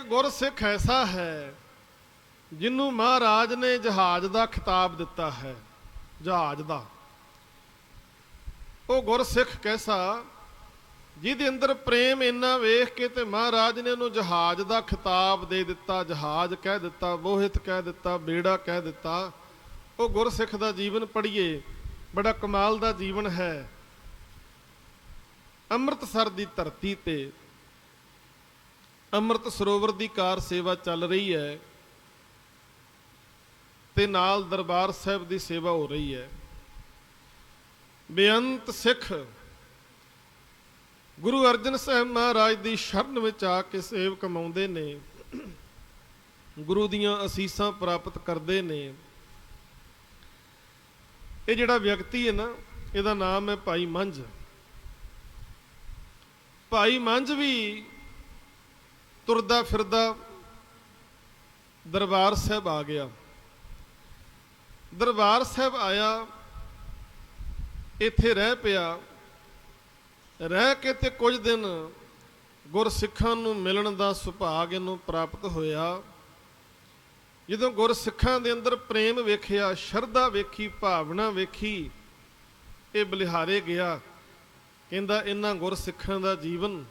ਇੱਕ ਗੁਰਸਿੱਖ ਐਸਾ ਹੈ ਜਿਹਨੂੰ ਮਹਾਰਾਜ ਨੇ ਜਹਾਜ਼ ਦਾ ਖਿਤਾਬ ਦਿੱਤਾ ਹੈ, ਜਹਾਜ਼ ਦਾ। ਉਹ ਗੁਰਸਿੱਖ ਕੈਸਾ, ਜਿਹਦੇ ਅੰਦਰ ਪ੍ਰੇਮ ਇੰਨਾ ਵੇਖ ਕੇ ਤੇ ਮਹਾਰਾਜ ਨੇ ਉਹਨੂੰ ਜਹਾਜ਼ ਦਾ ਖਿਤਾਬ ਦੇ ਦਿੱਤਾ, ਜਹਾਜ਼ ਕਹਿ ਦਿੱਤਾ, ਮੋਹਿਤ ਕਹਿ ਦਿੱਤਾ, ਬੇੜਾ ਕਹਿ ਦਿੱਤਾ। ਉਹ ਗੁਰਸਿੱਖ ਦਾ ਜੀਵਨ ਪੜ੍ਹੀਏ, ਬੜਾ ਕਮਾਲ ਦਾ ਜੀਵਨ ਹੈ। ਅੰਮ੍ਰਿਤਸਰ ਦੀ ਧਰਤੀ ਤੇ ਅੰਮ੍ਰਿਤ ਸਰੋਵਰ ਦੀ ਕਾਰ ਸੇਵਾ ਚੱਲ ਰਹੀ ਹੈ ਤੇ ਨਾਲ ਦਰਬਾਰ ਸਾਹਿਬ ਦੀ ਸੇਵਾ ਹੋ ਰਹੀ ਹੈ। ਬੇਅੰਤ ਸਿੱਖ ਗੁਰੂ ਅਰਜਨ ਸਾਹਿਬ ਮਹਾਰਾਜ ਦੀ ਸ਼ਰਨ ਵਿੱਚ ਆ ਕੇ ਸੇਵ ਕਮਾਉਂਦੇ ਨੇ, ਗੁਰੂ ਦੀਆਂ ਅਸੀਸਾਂ ਪ੍ਰਾਪਤ ਕਰਦੇ ਨੇ। ਇਹ ਜਿਹੜਾ ਵਿਅਕਤੀ ਹੈ ਨਾ, ਇਹਦਾ ਨਾਮ ਹੈ ਭਾਈ ਮੰਝ। ਭਾਈ ਮੰਝ ਵੀ ਤੁਰਦਾ ਫਿਰਦਾ ਦਰਬਾਰ ਸਾਹਿਬ ਆ ਗਿਆ। ਦਰਬਾਰ ਸਾਹਿਬ ਆਇਆ, ਇੱਥੇ ਰਹਿ ਪਿਆ। ਰਹਿ ਕੇ ਤੇ ਕੁਝ ਦਿਨ ਗੁਰਸਿੱਖਾਂ ਨੂੰ ਮਿਲਣ ਦਾ ਸੁਭਾਗ ਇਹਨੂੰ ਪ੍ਰਾਪਤ ਹੋਇਆ। ਜਦੋਂ ਗੁਰਸਿੱਖਾਂ ਦੇ ਅੰਦਰ ਪ੍ਰੇਮ ਵੇਖਿਆ, ਸ਼ਰਧਾ ਵੇਖੀ, ਭਾਵਨਾ ਵੇਖੀ, ਇਹ ਬਲਿਹਾਰੇ ਗਿਆ। ਕਹਿੰਦਾ, ਇਹਨਾਂ ਗੁਰਸਿੱਖਾਂ ਦਾ ਜੀਵਨ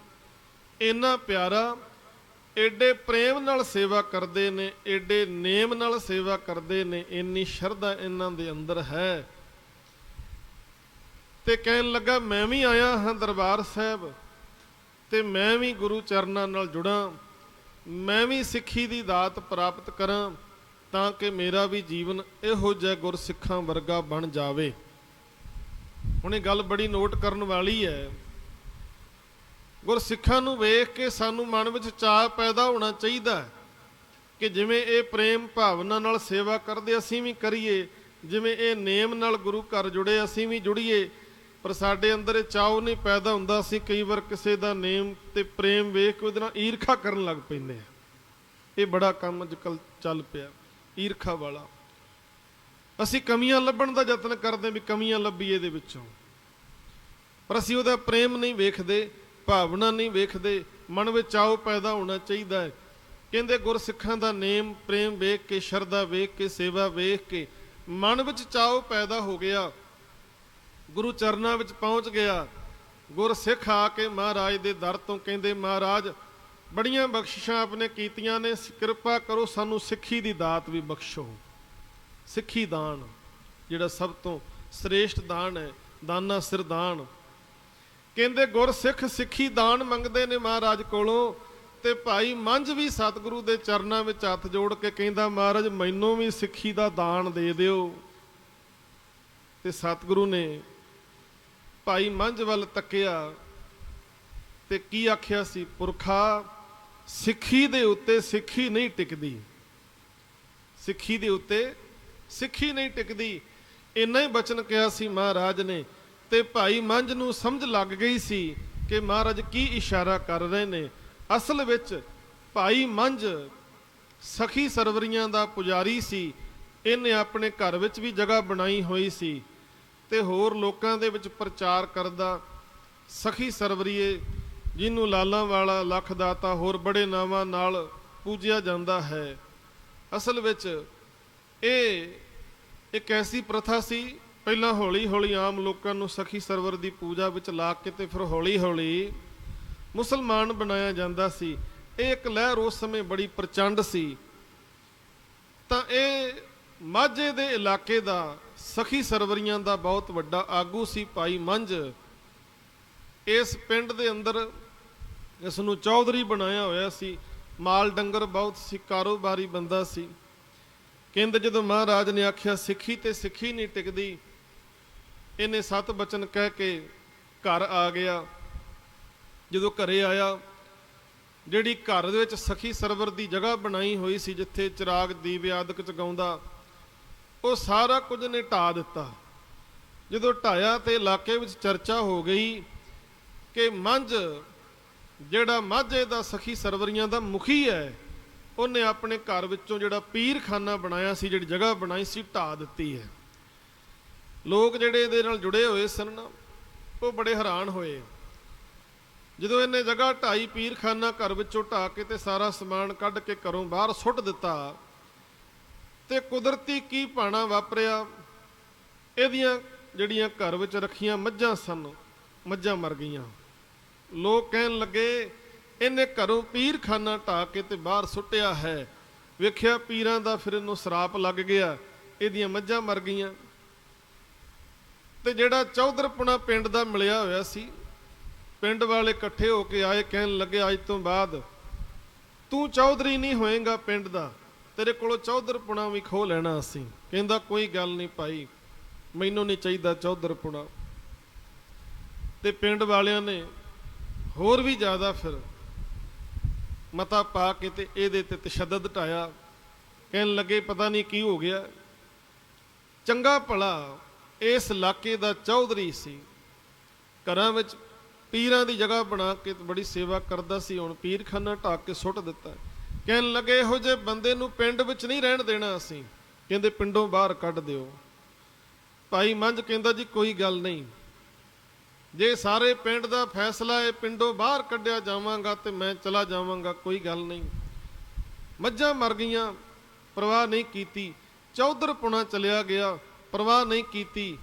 ਇੰਨਾ ਪਿਆਰਾ ਐਡੇ ਪ੍ਰੇਮ ਨਾਲ ਸੇਵਾ ਕਰਦੇ ਨੇ, ਏਡੇ ਨੇਮ ਨਾਲ ਸੇਵਾ ਕਰਦੇ ਨੇ, ਇੰਨੀ ਸ਼ਰਧਾ ਇਹਨਾਂ ਦੇ ਅੰਦਰ ਹੈ। ਤੇ ਕਹਿਣ ਲੱਗਾ, ਮੈਂ ਵੀ ਆਇਆ ਹਾਂ ਦਰਬਾਰ ਸਾਹਿਬ ਤੇ ਮੈਂ ਵੀ ਗੁਰੂ ਚਰਨਾਂ ਨਾਲ ਜੁੜਾਂ, ਮੈਂ ਵੀ ਸਿੱਖੀ ਦੀ ਦਾਤ ਪ੍ਰਾਪਤ ਕਰਾਂ ਤਾਂ ਕਿ ਮੇਰਾ ਵੀ ਜੀਵਨ ਇਹੋ ਜਿਹਾ ਗੁਰਸਿੱਖਾਂ ਵਰਗਾ ਬਣ ਜਾਵੇ। ਹੁਣ ਇਹ ਗੱਲ ਬੜੀ ਨੋਟ ਕਰਨ ਵਾਲੀ ਹੈ। ਗੁਰਸਿੱਖਾਂ ਨੂੰ ਵੇਖ ਕੇ ਸਾਨੂੰ ਮਨ ਵਿੱਚ ਚਾਹ ਪੈਦਾ ਹੋਣਾ ਚਾਹੀਦਾ ਹੈ ਕਿ ਜਿਵੇਂ ਇਹ ਪ੍ਰੇਮ ਭਾਵਨਾ ਨਾਲ ਸੇਵਾ ਕਰਦੇ, ਅਸੀਂ ਵੀ ਕਰੀਏ। ਜਿਵੇਂ ਇਹ ਨੇਮ ਨਾਲ ਗੁਰੂ ਘਰ ਜੁੜੇ, ਅਸੀਂ ਵੀ ਜੁੜੀਏ। ਪਰ ਸਾਡੇ ਅੰਦਰ ਇਹ ਚਾਹ ਨਹੀਂ ਪੈਦਾ ਹੁੰਦਾ। ਅਸੀਂ ਕਈ ਵਾਰ ਕਿਸੇ ਦਾ ਨੇਮ ਤੇ ਪ੍ਰੇਮ ਵੇਖ ਕੇ ਉਹਦੇ ਨਾਲ ਈਰਖਾ ਕਰਨ ਲੱਗ ਪੈਂਦੇ ਆ ਇਹ ਬੜਾ ਕੰਮ ਅੱਜਕੱਲ ਚੱਲ ਪਿਆ, ਈਰਖਾ ਵਾਲਾ। ਅਸੀਂ ਕਮੀਆਂ ਲੱਭਣ ਦਾ ਯਤਨ ਕਰਦੇ ਵੀ ਕਮੀਆਂ ਲੱਭੀਏ ਇਹਦੇ ਵਿੱਚੋਂ। ਪਰ ਅਸੀਂ ਉਹਦਾ ਪ੍ਰੇਮ ਨਹੀਂ ਵੇਖਦੇ। ਭਾਵਨਾ ਨਹੀਂ ਵੇਖਦੇ, ਮਨ ਵਿੱਚ ਚਾਉ ਪੈਦਾ ਹੋਣਾ ਚਾਹੀਦਾ ਹੈ। ਕਹਿੰਦੇ ਗੁਰਸਿੱਖਾਂ ਦਾ ਨੇਮ ਪ੍ਰੇਮ ਵੇਖ ਕੇ, ਸ਼ਰਧਾ ਵੇਖ ਕੇ, ਸੇਵਾ ਵੇਖ ਕੇ, ਮਨ ਵਿੱਚ ਚਾਉ ਪੈਦਾ ਹੋ ਗਿਆ। ਗੁਰੂ ਚਰਨਾਂ ਵਿੱਚ ਪਹੁੰਚ ਗਿਆ। ਗੁਰਸਿੱਖ ਆ ਕੇ ਮਹਾਰਾਜ ਦੇ ਦਰ ਤੋਂ ਕਹਿੰਦੇ, ਮਹਾਰਾਜ, ਬੜੀਆਂ ਬਖਸ਼ਿਸ਼ਾਂ ਆਪਨੇ ਕੀਤੀਆਂ ਨੇ, ਕਿਰਪਾ ਕਰੋ ਸਾਨੂੰ ਸਿੱਖੀ ਦੀ ਦਾਤ ਵੀ ਬਖਸ਼ੋ। ਸਿੱਖੀ ਦਾਨ, ਜਿਹੜਾ ਸਭ ਤੋਂ ਸ੍ਰੇਸ਼ਟ ਦਾਨ ਹੈ, ਦਾਨਾ ਸਿਰ ਦਾਨ। ਕਹਿੰਦੇ ਗੁਰਸਿੱਖ ਸਿੱਖੀ ਦਾਨ ਮੰਗਦੇ ਨੇ ਮਹਾਰਾਜ ਕੋਲੋਂ ਤੇ ਭਾਈ ਮੰਝ ਵੀ ਸਤਿਗੁਰੂ ਦੇ ਚਰਨਾਂ ਵਿੱਚ ਹੱਥ ਜੋੜ ਕੇ ਕਹਿੰਦਾ, ਮਹਾਰਾਜ, ਮੈਨੂੰ ਵੀ ਸਿੱਖੀ ਦਾ ਦਾਨ ਦੇ ਦਿਓ। ਤੇ ਸਤਿਗੁਰੂ ਨੇ ਭਾਈ ਮੰਝ ਵੱਲ ਤੱਕਿਆ ਤੇ ਕੀ ਆਖਿਆ ਸੀ? ਪੁਰਖਾ, ਸਿੱਖੀ ਦੇ ਉੱਤੇ ਸਿੱਖੀ ਨਹੀਂ ਟਿਕਦੀ। ਸਿੱਖੀ ਦੇ ਉੱਤੇ ਸਿੱਖੀ ਨਹੀਂ ਟਿਕਦੀ। ਇੰਨਾ ਹੀ ਬਚਨ ਕਿਹਾ ਸੀ ਮਹਾਰਾਜ ਨੇ ਤੇ ਭਾਈ ਮੰਝ ਨੂੰ ਸਮਝ ਲੱਗ ਗਈ ਸੀ ਕਿ ਮਹਾਰਾਜ ਕੀ ਇਸ਼ਾਰਾ ਕਰ ਰਹੇ ਨੇ। ਅਸਲ ਵਿੱਚ ਭਾਈ ਮੰਝ ਸਖੀ ਸਰਵਰੀਆਂ ਦਾ ਪੁਜਾਰੀ ਸੀ। ਇਹਨੇ ਆਪਣੇ ਘਰ ਵਿੱਚ ਵੀ ਜਗ੍ਹਾ ਬਣਾਈ ਹੋਈ ਸੀ ਤੇ ਹੋਰ ਲੋਕਾਂ ਦੇ ਵਿੱਚ ਪ੍ਰਚਾਰ ਕਰਦਾ ਸਖੀ ਸਰਵਰੀਏ, ਜਿਹਨੂੰ ਲਾਲਾਂ ਵਾਲਾ ਲੱਖ ਦਾਤਾ ਹੋਰ ਬੜੇ ਨਾਵਾਂ ਨਾਲ ਪੂਜਿਆ ਜਾਂਦਾ ਹੈ। ਅਸਲ ਵਿੱਚ ਇਹ ਇੱਕ ਐਸੀ ਪ੍ਰਥਾ ਸੀ ਪਹਿਲਾਂ ਹੌਲੀ ਹੌਲੀ ਆਮ ਲੋਕਾਂ ਨੂੰ ਸਖੀ ਸਰਵਰ ਦੀ ਪੂਜਾ ਵਿੱਚ ਲਾ ਕੇ ਤੇ ਫਿਰ ਹੌਲੀ ਹੌਲੀ ਮੁਸਲਮਾਨ ਬਣਾਇਆ ਜਾਂਦਾ ਸੀ। ਇਹ ਇੱਕ ਲਹਿਰ ਉਸ ਸਮੇਂ ਬੜੀ ਪ੍ਰਚੰਡ ਸੀ। ਤਾਂ ਇਹ ਮਾਝੇ ਦੇ ਇਲਾਕੇ ਦਾ ਸਖੀ ਸਰਵਰੀਆਂ ਦਾ ਬਹੁਤ ਵੱਡਾ ਆਗੂ ਸੀ ਭਾਈ ਮੰਝ। ਇਸ ਪਿੰਡ ਦੇ ਅੰਦਰ ਇਸ ਨੂੰ ਚੌਧਰੀ ਬਣਾਇਆ ਹੋਇਆ ਸੀ। ਮਾਲ ਡੰਗਰ ਬਹੁਤ ਸੀ, ਕਾਰੋਬਾਰੀ ਬੰਦਾ ਸੀ। ਕਹਿੰਦੇ ਜਦੋਂ ਮਹਾਰਾਜ ਨੇ ਆਖਿਆ, ਸਿੱਖੀ ਤੇ ਸਿੱਖੀ ਨਹੀਂ ਟਿਕਦੀ ਇਹਨੇ ਸਤ ਬਚਨ ਕਹਿ ਕੇ ਘਰ ਆ ਗਿਆ। ਜਦੋਂ ਘਰੇ ਆਇਆ, ਜਿਹੜੀ ਘਰ ਦੇ ਵਿੱਚ ਸਖੀ ਸਰਵਰ ਦੀ ਜਗ੍ਹਾ ਬਣਾਈ ਹੋਈ ਸੀ, ਜਿੱਥੇ ਚਿਰਾਗ ਦੀਪ ਆਦਿਕ ਚਗਾਉਂਦਾ ਉਹ ਸਾਰਾ ਕੁਝ ਨੇ ਢਾ ਦਿੱਤਾ। ਜਦੋਂ ਢਾਇਆ ਤੇ ਇਲਾਕੇ ਵਿੱਚ ਚਰਚਾ ਹੋ ਗਈ ਕਿ ਮੰਝ, ਜਿਹੜਾ ਮਾਝੇ ਦਾ ਸਖੀ ਸਰਵਰੀਆਂ ਦਾ ਮੁਖੀ ਹੈ, ਉਹਨੇ ਆਪਣੇ ਘਰ ਵਿੱਚੋਂ ਜਿਹੜਾ ਪੀਰਖਾਨਾ ਬਣਾਇਆ ਸੀ, ਜਿਹੜੀ ਜਗ੍ਹਾ ਬਣਾਈ ਸੀ ਢਾ ਦਿੱਤੀ ਹੈ। ਲੋਕ ਜਿਹੜੇ ਇਹਦੇ ਨਾਲ ਜੁੜੇ ਹੋਏ ਸਨ ਨਾ, ਉਹ ਬੜੇ ਹੈਰਾਨ ਹੋਏ। ਜਦੋਂ ਇਹਨੇ ਜਗ੍ਹਾ ਢਾਈ ਪੀਰਖਾਨਾ ਘਰ ਵਿੱਚੋਂ ਢਾ ਕੇ ਤੇ ਸਾਰਾ ਸਮਾਨ ਕੱਢ ਕੇ ਘਰੋਂ ਬਾਹਰ ਸੁੱਟ ਦਿੱਤਾ ਤੇ ਕੁਦਰਤੀ ਕੀ ਪਾਣਾ ਵਾਪਰਿਆ, ਇਹਦੀਆਂ ਜਿਹੜੀਆਂ ਘਰ ਵਿੱਚ ਰੱਖੀਆਂ ਮੱਝਾਂ ਸਨ, ਮੱਝਾਂ ਮਰ ਗਈਆਂ। ਲੋਕ ਕਹਿਣ ਲੱਗੇ, ਇਹਨੇ ਘਰੋਂ ਪੀਰਖਾਨਾ ਢਾ ਕੇ ਤੇ ਬਾਹਰ ਸੁੱਟਿਆ ਹੈ। ਵੇਖਿਆ ਪੀਰਾਂ ਦਾ ਫਿਰ ਇਹਨੂੰ ਸਰਾਪ ਲੱਗ ਗਿਆ, ਇਹਦੀਆਂ ਮੱਝਾਂ ਮਰ ਗਈਆਂ। ਤੇ ਜਿਹੜਾ ਚੌਧਰਪੁਣਾ ਪਿੰਡ ਦਾ ਮਿਲਿਆ ਹੋਇਆ ਸੀ, ਪਿੰਡ ਵਾਲੇ ਇਕੱਠੇ ਹੋ ਕੇ ਆਏ, ਕਹਿਣ ਲੱਗੇ, ਅੱਜ ਤੋਂ ਬਾਅਦ ਤੂੰ ਚੌਧਰੀ ਨਹੀਂ ਹੋਏਗਾ ਪਿੰਡ ਦਾ, ਤੇਰੇ ਕੋਲੋਂ ਚੌਧਰਪੁਣਾ ਵੀ ਖੋ ਲੈਣਾ ਅਸੀਂ। ਕਹਿੰਦਾ, ਕੋਈ ਗੱਲ ਨਹੀਂ ਭਾਈ, ਮੈਨੂੰ ਨਹੀਂ ਚਾਹੀਦਾ ਚੌਧਰਪੁਣਾ। ਤੇ ਪਿੰਡ ਵਾਲਿਆਂ ਨੇ ਹੋਰ ਵੀ ਜ਼ਿਆਦਾ ਫਿਰ ਮਤਾ ਪਾ ਕੇ ਤੇ ਇਹਦੇ ਤੇ ਤਸ਼ੱਦਦ ਢਾਇਆ। ਕਹਿਣ ਲੱਗੇ, ਪਤਾ ਨਹੀਂ ਕੀ ਹੋ ਗਿਆ, ਚੰਗਾ ਭਲਾ ਇਸ ਇਲਾਕੇ ਦਾ ਚੌਧਰੀ ਸੀ। ਘਰਾਂ ਵਿੱਚ ਪੀਰਾਂ ਦੀ ਜਗ੍ਹਾ ਬਣਾ ਕੇ ਬੜੀ ਸੇਵਾ ਕਰਦਾ ਸੀ। ਹੁਣ ਪੀਰਖਾਨਾ ਢਾਕ ਕੇ ਸੁੱਟ ਦਿੱਤਾ। ਕਹਿਣ ਲੱਗੇ, ਇਹੋ ਜਿਹੇ ਬੰਦੇ ਨੂੰ ਪਿੰਡ ਵਿੱਚ ਨਹੀਂ ਰਹਿਣ ਦੇਣਾ ਅਸੀਂ। ਕਹਿੰਦੇ, ਪਿੰਡੋਂ ਬਾਹਰ ਕੱਢ ਦਿਓ। ਭਾਈ ਮੰਝ ਕਹਿੰਦਾ, ਜੀ, ਕੋਈ ਗੱਲ ਨਹੀਂ। ਜੇ ਸਾਰੇ ਪਿੰਡ ਦਾ ਫੈਸਲਾ ਹੈ ਪਿੰਡੋਂ ਬਾਹਰ ਕੱਢਿਆ ਜਾਵਾਂਗਾ ਤੇ ਮੈਂ ਚਲਾ ਜਾਵਾਂਗਾ, ਕੋਈ ਗੱਲ ਨਹੀਂ। ਮੱਝਾਂ ਮਰ ਗਈਆਂ, ਪਰਵਾਹ ਨਹੀਂ ਕੀਤੀ। ਚੌਧਰ ਪੁਣਾ ਚਲਿਆ ਗਿਆ। ਪਰਵਾਹ ਨਹੀਂ ਕੀਤੀ।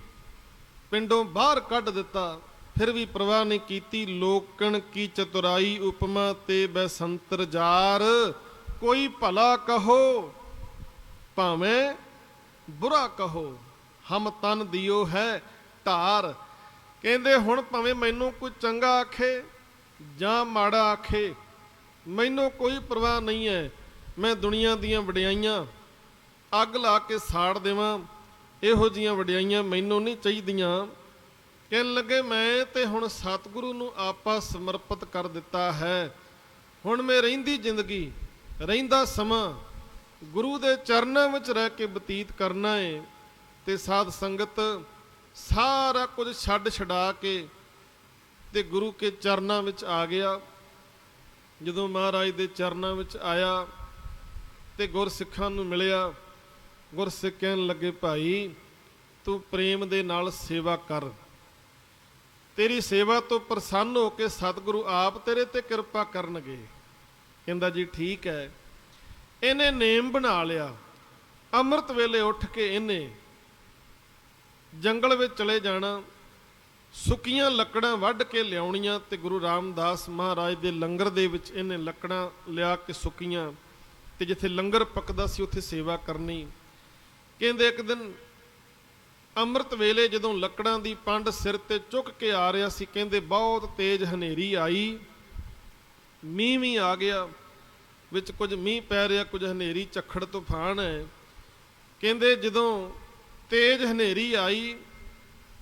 ਪਿੰਡੋਂ ਬਾਹਰ ਕੱਢ ਦਿੱਤਾ। ਫਿਰ ਵੀ ਪਰਵਾਹ ਨਹੀਂ ਕੀਤੀ। ਲੋਕਣ ਕੀ ਚਤੁਰਾਈ ਉਪਮਾ ਤੇ ਬੈਸੰਤਰ ਜਾਰ। ਕੋਈ ਭਲਾ ਕਹੋ, ਭਾਵੇਂ ਬੁਰਾ ਕਹੋ। ਹਮ ਤਨ ਦਿਓ ਹੈ ਧਾਰ। ਕਹਿੰਦੇ ਹੁਣ ਭਾਵੇਂ ਮੈਨੂੰ ਕੋਈ ਚੰਗਾ ਆਖੇ ਜਾਂ ਮਾੜਾ ਆਖੇ, ਮੈਨੂੰ ਕੋਈ ਪਰਵਾਹ ਨਹੀਂ ਹੈ। ਮੈਂ ਦੁਨੀਆ ਦੀਆਂ ਵਡਿਆਈਆਂ ਅੱਗ ਲਾ ਕੇ ਸਾੜ ਦੇਵਾਂ। ਇਹੋ ਜੀਆਂ ਵਡਿਆਈਆਂ ਮੈਨੂੰ ਨਹੀਂ ਚਾਹੀਦੀਆਂ। ਕਹਿਣ ਲੱਗੇ, ਮੈਂ ਤੇ ਹੁਣ ਸਤਿਗੁਰੂ ਨੂੰ ਆਪਾ ਸਮਰਪਿਤ ਕਰ ਦਿੱਤਾ ਹੈ। ਹੁਣ ਮੈਂ ਰਹਿੰਦੀ ਜ਼ਿੰਦਗੀ, ਰਹਿੰਦਾ ਸਮਾਂ ਗੁਰੂ ਦੇ ਚਰਨਾਂ ਵਿੱਚ ਰਹਿ ਕੇ ਬਤੀਤ ਕਰਨਾ ਹੈ ਤੇ ਸਾਧ ਸੰਗਤ ਸਾਰਾ ਕੁਝ ਛੱਡ ਛਡਾ ਕੇ ਤੇ ਗੁਰੂ ਕੇ ਚਰਨਾਂ ਵਿੱਚ ਆ ਗਿਆ। ਜਦੋਂ ਮਹਾਰਾਜ ਦੇ ਚਰਨਾਂ ਵਿੱਚ ਆਇਆ ਤੇ ਗੁਰਸਿੱਖਾਂ ਨੂੰ ਮਿਲਿਆ ਗੁਰਸਿੱਖ ਕਹਿਣ ਲੱਗੇ, ਭਾਈ, ਤੂੰ ਪ੍ਰੇਮ ਦੇ ਨਾਲ ਸੇਵਾ ਕਰ। ਤੇਰੀ ਸੇਵਾ ਤੋਂ ਪ੍ਰਸੰਨ ਹੋ ਕੇ ਸਤਿਗੁਰੂ ਆਪ ਤੇਰੇ ਤੇ ਕਿਰਪਾ ਕਰਨਗੇ। ਕਹਿੰਦਾ, ਜੀ, ਠੀਕ ਹੈ। ਇਹਨੇ ਨੇਮ ਬਣਾ ਲਿਆ। ਅੰਮ੍ਰਿਤ ਵੇਲੇ ਉੱਠ ਕੇ ਇਹਨੇ ਜੰਗਲ ਵਿੱਚ ਚਲੇ ਜਾਣਾ। ਸੁੱਕੀਆਂ ਲੱਕੜਾਂ ਵੱਢ ਕੇ ਲਿਆਉਣੀਆਂ ਤੇ ਗੁਰੂ ਰਾਮਦਾਸ ਮਹਾਰਾਜ ਦੇ ਲੰਗਰ ਦੇ ਵਿੱਚ ਇਹਨੇ ਲੱਕੜਾਂ ਲਿਆ ਕੇ ਸੁੱਕੀਆਂ ਤੇ ਜਿੱਥੇ ਲੰਗਰ ਪੱਕਦਾ ਸੀ, ਉੱਥੇ ਸੇਵਾ ਕਰਨੀ। ਕਹਿੰਦੇ ਇੱਕ ਦਿਨ ਅੰਮ੍ਰਿਤ ਵੇਲੇ ਜਦੋਂ ਲੱਕੜਾਂ ਦੀ ਪੰਡ ਸਿਰ ਤੇ ਚੁੱਕ ਕੇ ਆ ਰਿਹਾ ਸੀ, ਕਹਿੰਦੇ ਬਹੁਤ ਤੇਜ਼ ਹਨੇਰੀ ਆਈ। ਮੀਂਹ ਵੀ ਆ ਗਿਆ, ਵਿੱਚ ਕੁਝ ਮੀਂਹ ਪੈ ਰਿਹਾ, ਕੁਝ ਹਨੇਰੀ ਝੱਖੜ ਤੂਫਾਨ ਹੈ। ਕਹਿੰਦੇ ਜਦੋਂ ਤੇਜ਼ ਹਨੇਰੀ ਆਈ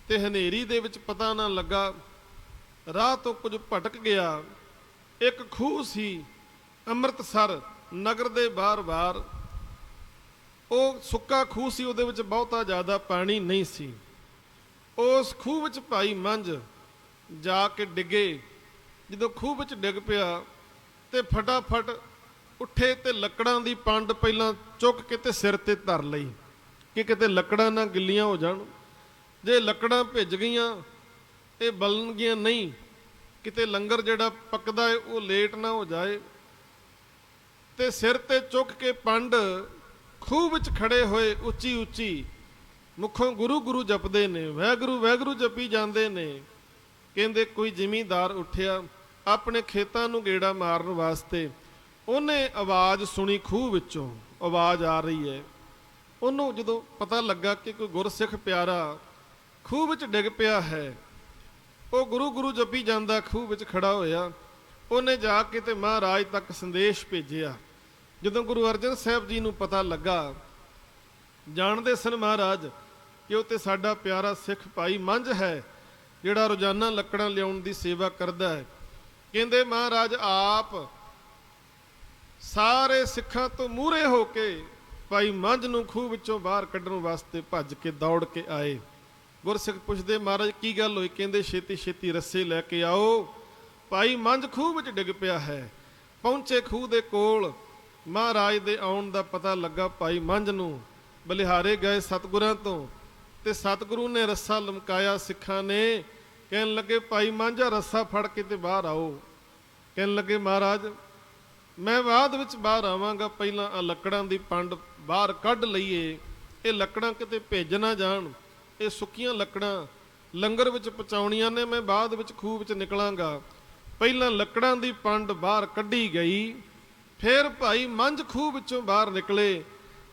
ਤੇ ਹਨੇਰੀ ਦੇ ਵਿੱਚ ਪਤਾ ਨਾ ਲੱਗਾ, ਰਾਹ ਤੋਂ ਕੁਝ ਭਟਕ ਗਿਆ। ਇੱਕ ਖੂਹ ਸੀ ਅੰਮ੍ਰਿਤਸਰ, ਨਗਰ ਦੇ ਬਾਹਰ-ਬਾਹਰ। ਉਹ ਸੁੱਕਾ ਖੂਹ ਸੀ, ਉਹਦੇ ਵਿੱਚ ਬਹੁਤਾ ਜ਼ਿਆਦਾ ਪਾਣੀ ਨਹੀਂ ਸੀ। ਉਸ ਖੂਹ ਵਿੱਚ ਭਾਈ ਮੰਝ ਜਾ ਕੇ ਡਿੱਗੇ। ਜਦੋਂ ਖੂਹ ਵਿੱਚ ਡਿੱਗ ਪਿਆ ਤੇ ਫਟਾਫਟ ਉੱਠੇ ਤੇ ਲੱਕੜਾਂ ਦੀ ਪੰਡ ਪਹਿਲਾਂ ਚੁੱਕ ਕੇ ਤੇ ਸਿਰ ਤੇ ਧਰ ਲਈ ਕਿ ਕਿਤੇ ਲੱਕੜਾਂ ਨਾ ਗਿੱਲੀਆਂ ਹੋ ਜਾਣ। ਜੇ ਲੱਕੜਾਂ ਭਿੱਜ ਗਈਆਂ, ਇਹ ਬਲਣਗੀਆਂ ਨਹੀਂ। ਕਿਤੇ ਲੰਗਰ ਜਿਹੜਾ ਪੱਕਦਾ ਹੈ ਉਹ ਲੇਟ ਨਾ ਹੋ ਜਾਏ। ਤੇ ਸਿਰ ਤੇ ਚੁੱਕ ਕੇ ਪੰਡ ਖੂਹ ਵਿੱਚ ਖੜੇ ਹੋਏ ਉੱਚੀ ਉੱਚੀ ਮੁਖੋਂ ਗੁਰੂ ਗੁਰੂ ਜਪਦੇ ਨੇ, ਵੈਗੁਰੂ ਵਾਹਿਗੁਰੂ ਜਪੀ ਜਾਂਦੇ ਨੇ। ਕਹਿੰਦੇ ਕੋਈ ਜ਼ਿਮੀਂਦਾਰ ਉੱਠਿਆ ਆਪਣੇ ਖੇਤਾਂ ਨੂੰ ਗੇੜਾ ਮਾਰਨ ਵਾਸਤੇ। ਉਹਨੇ ਆਵਾਜ਼ ਸੁਣੀ ਖੂਹ ਵਿੱਚੋਂ, ਆਵਾਜ਼ ਆ ਰਹੀ ਹੈ। ਉਹਨੂੰ ਜਦੋਂ ਪਤਾ ਲੱਗਾ ਕਿ ਕੋਈ ਗੁਰਸਿੱਖ ਪਿਆਰਾ ਖੂਹ ਵਿੱਚ ਡਿੱਗ ਪਿਆ ਹੈ, ਉਹ ਗੁਰੂ ਗੁਰੂ ਜਪੀ ਜਾਂਦਾ ਖੂਹ ਵਿੱਚ ਖੜਾ ਹੋਇਆ। ਉਹਨੇ ਜਾ ਕੇ ਤੇ ਮਹਾਰਾਜ ਤੱਕ ਸੰਦੇਸ਼ ਭੇਜਿਆ। ਜਦੋਂ ਗੁਰੂ ਅਰਜਨ ਸਾਹਿਬ ਜੀ ਨੂੰ ਪਤਾ ਲੱਗਾ, ਜਾਣਦੇ ਸਨ ਮਹਾਰਾਜ ਕਿ ਉਹ ਤੇ ਸਾਡਾ ਪਿਆਰਾ ਸਿੱਖ ਭਾਈ ਮੰਝ ਹੈ, ਜਿਹੜਾ ਰੋਜ਼ਾਨਾ ਲੱਕੜਾਂ ਲਿਆਉਣ ਦੀ ਸੇਵਾ ਕਰਦਾ ਹੈ। ਕਹਿੰਦੇ, ਮਹਾਰਾਜ, ਆਪ ਸਾਰੇ ਸਿੱਖਾਂ ਤੋਂ ਮੂਹਰੇ ਹੋ ਕੇ ਭਾਈ ਮੰਝ ਨੂੰ ਖੂਹ ਵਿੱਚੋਂ ਬਾਹਰ ਕੱਢਣ ਵਾਸਤੇ ਭੱਜ ਕੇ ਦੌੜ ਕੇ ਆਏ। ਗੁਰਸਿੱਖ ਪੁੱਛਦੇ, ਮਹਾਰਾਜ, ਕੀ ਗੱਲ ਹੋਈ? ਕਹਿੰਦੇ, ਛੇਤੀ ਛੇਤੀ ਰੱਸੇ ਲੈ ਕੇ ਆਓ। ਭਾਈ ਮੰਝ ਖੂਹ ਵਿੱਚ ਡਿੱਗ ਪਿਆ ਹੈ। ਪਹੁੰਚੇ ਖੂਹ ਦੇ ਕੋਲ ਮਹਾਰਾਜ ਦੇ ਆਉਣ ਦਾ ਪਤਾ ਲੱਗਾ ਭਾਈ ਮੰਝ ਨੂੰ, ਬਲਿਹਾਰੇ ਗਏ ਸਤਿਗੁਰਾਂ ਤੋਂ ਤੇ ਸਤਿਗੁਰੂ ਨੇ ਰੱਸਾ ਲਮਕਾਇਆ ਸਿੱਖਾਂ ਨੇ, ਕਹਿਣ ਲੱਗੇ, ਭਾਈ ਮਾਂਝਾ, ਰੱਸਾ ਫੜ ਕੇ ਤੇ ਬਾਹਰ ਆਓ। ਕਹਿਣ ਲੱਗੇ, ਮਹਾਰਾਜ, ਮੈਂ ਬਾਅਦ ਵਿੱਚ ਬਾਹਰ ਆਵਾਂਗਾ, ਪਹਿਲਾਂ ਆ ਲੱਕੜਾਂ ਦੀ ਪੰਡ ਬਾਹਰ ਕੱਢ ਲਈਏ। ਇਹ ਲੱਕੜਾਂ ਕਿਤੇ ਭੇਜ ਨਾ ਜਾਣ। ਇਹ ਸੁੱਕੀਆਂ ਲੱਕੜਾਂ ਲੰਗਰ ਵਿੱਚ ਪਚਾਉਣੀਆਂ ਨੇ, ਮੈਂ ਬਾਅਦ ਵਿੱਚ ਖੂਹ ਵਿੱਚ ਨਿਕਲਾਂਗਾ। ਪਹਿਲਾਂ ਲੱਕੜਾਂ ਦੀ ਪੰਡ ਬਾਹਰ ਕੱਢੀ ਗਈ। ਫਿਰ ਭਾਈ ਮੰਝ ਖੂਹ ਵਿੱਚੋਂ ਬਾਹਰ ਨਿਕਲੇ।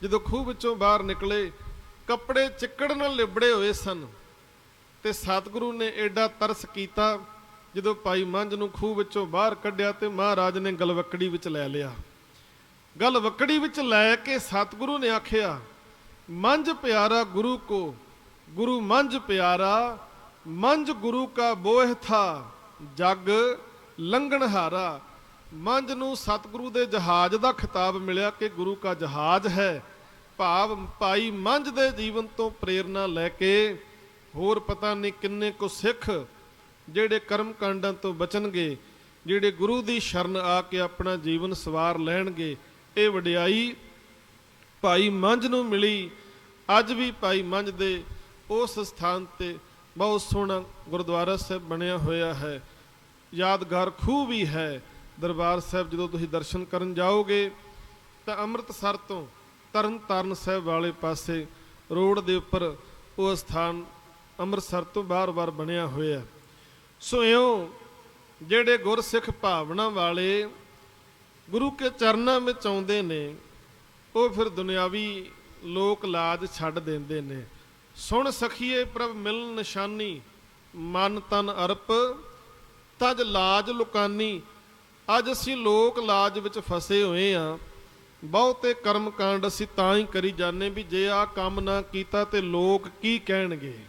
ਜਦੋਂ ਖੂਹ ਵਿੱਚੋਂ ਬਾਹਰ ਨਿਕਲੇ, ਕੱਪੜੇ ਚਿੱਕੜ ਨਾਲ ਲਿਬੜੇ ਹੋਏ ਸਨ ਤੇ ਸਤਿਗੁਰੂ ਨੇ ਐਡਾ ਤਰਸ ਕੀਤਾ, ਜਦੋਂ ਭਾਈ ਮੰਝ ਨੂੰ ਖੂਹ ਵਿੱਚੋਂ ਬਾਹਰ ਕੱਢਿਆ ਤੇ ਮਹਾਰਾਜ ਨੇ ਗਲਵੱਕੜੀ ਵਿੱਚ ਲੈ ਲਿਆ। ਗਲਵੱਕੜੀ ਵਿੱਚ ਲੈ ਕੇ ਸਤਿਗੁਰੂ ਨੇ ਆਖਿਆ, ਮੰਝ ਪਿਆਰਾ ਗੁਰੂ ਕੋ, ਗੁਰੂ ਮੰਝ ਪਿਆਰਾ, ਮੰਝ ਗੁਰੂ ਕਾ ਬੋਹ ਥਾ, ਜਗ ਲੰਘਣਹਾਰਾ। ਮੰਝ ਨੂੰ ਸਤਿਗੁਰੂ ਦੇ ਜਹਾਜ਼ ਦਾ ਖਿਤਾਬ ਮਿਲਿਆ ਕਿ ਗੁਰੂ ਕਾ ਜਹਾਜ਼ ਹੈ। ਭਾਵ ਭਾਈ ਮੰਝ ਦੇ ਜੀਵਨ ਤੋਂ ਪ੍ਰੇਰਣਾ ਲੈ ਕੇ ਹੋਰ ਪਤਾ ਨਹੀਂ ਕਿੰਨੇ ਕੁ ਸਿੱਖ ਜਿਹੜੇ ਕਰਮ ਕਾਂਡਾਂ ਤੋਂ ਬਚਣਗੇ, ਜਿਹੜੇ ਗੁਰੂ ਦੀ ਸ਼ਰਨ ਆ ਕੇ ਆਪਣਾ ਜੀਵਨ ਸਵਾਰ ਲੈਣਗੇ, ਇਹ ਵਡਿਆਈ ਭਾਈ ਮੰਝ ਨੂੰ ਮਿਲੀ। ਅੱਜ ਵੀ ਭਾਈ ਮੰਝ ਦੇ ਉਸ ਸਥਾਨ ਤੇ ਬਹੁਤ ਸੋਹਣਾ ਗੁਰਦੁਆਰਾ ਸਾਹਿਬ ਬਣਿਆ ਹੋਇਆ ਹੈ। ਯਾਦਗਾਰ ਖੂਹ ਵੀ ਹੈ। ਦਰਬਾਰ ਸਾਹਿਬ ਜਦੋਂ ਤੁਸੀਂ ਦਰਸ਼ਨ ਕਰਨ ਜਾਓਗੇ, ਤਾਂ ਅੰਮ੍ਰਿਤਸਰ ਤੋਂ ਤਰਨ ਤਾਰਨ ਸਾਹਿਬ ਵਾਲੇ ਪਾਸੇ ਰੋਡ ਦੇ ਉੱਪਰ ਉਹ ਸਥਾਨ ਅੰਮ੍ਰਿਤਸਰ ਤੋਂ ਬਾਰ-ਬਾਰ ਬਣਿਆ ਹੋਇਆ ਸੋ ਇਉਂ ਜਿਹੜੇ ਗੁਰਸਿੱਖ ਭਾਵਨਾ ਵਾਲੇ ਗੁਰੂ ਕੇ ਚਰਨਾਂ ਵਿੱਚ ਆਉਂਦੇ ਨੇ, ਉਹ ਫਿਰ ਦੁਨਿਆਵੀ ਲੋਕ ਲਾਜ ਛੱਡ ਦਿੰਦੇ ਨੇ। ਸੁਣ ਸਖੀਏ ਪ੍ਰਭ ਮਿਲ ਨਿਸ਼ਾਨੀ, ਮਨ ਤਨ ਅਰਪ, ਤਜ ਲਾਜ ਲੁਕਾਨੀ ਅੱਜ ਅਸੀਂ ਲੋਕ ਲਾਜ ਵਿੱਚ ਫਸੇ ਹੋਏ ਆ। ਬਹੁਤੇ ਕਰਮ ਕਾਂਡ ਅਸੀਂ ਤਾਂ ਹੀ ਕਰੀ ਜਾਂਦੇ ਵੀ ਜੇ ਆ ਕੰਮ ਨਾ ਕੀਤਾ ਤੇ ਲੋਕ ਕੀ ਕਹਿਣਗੇ?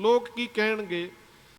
ਲੋਕ ਕੀ ਕਹਿਣਗੇ?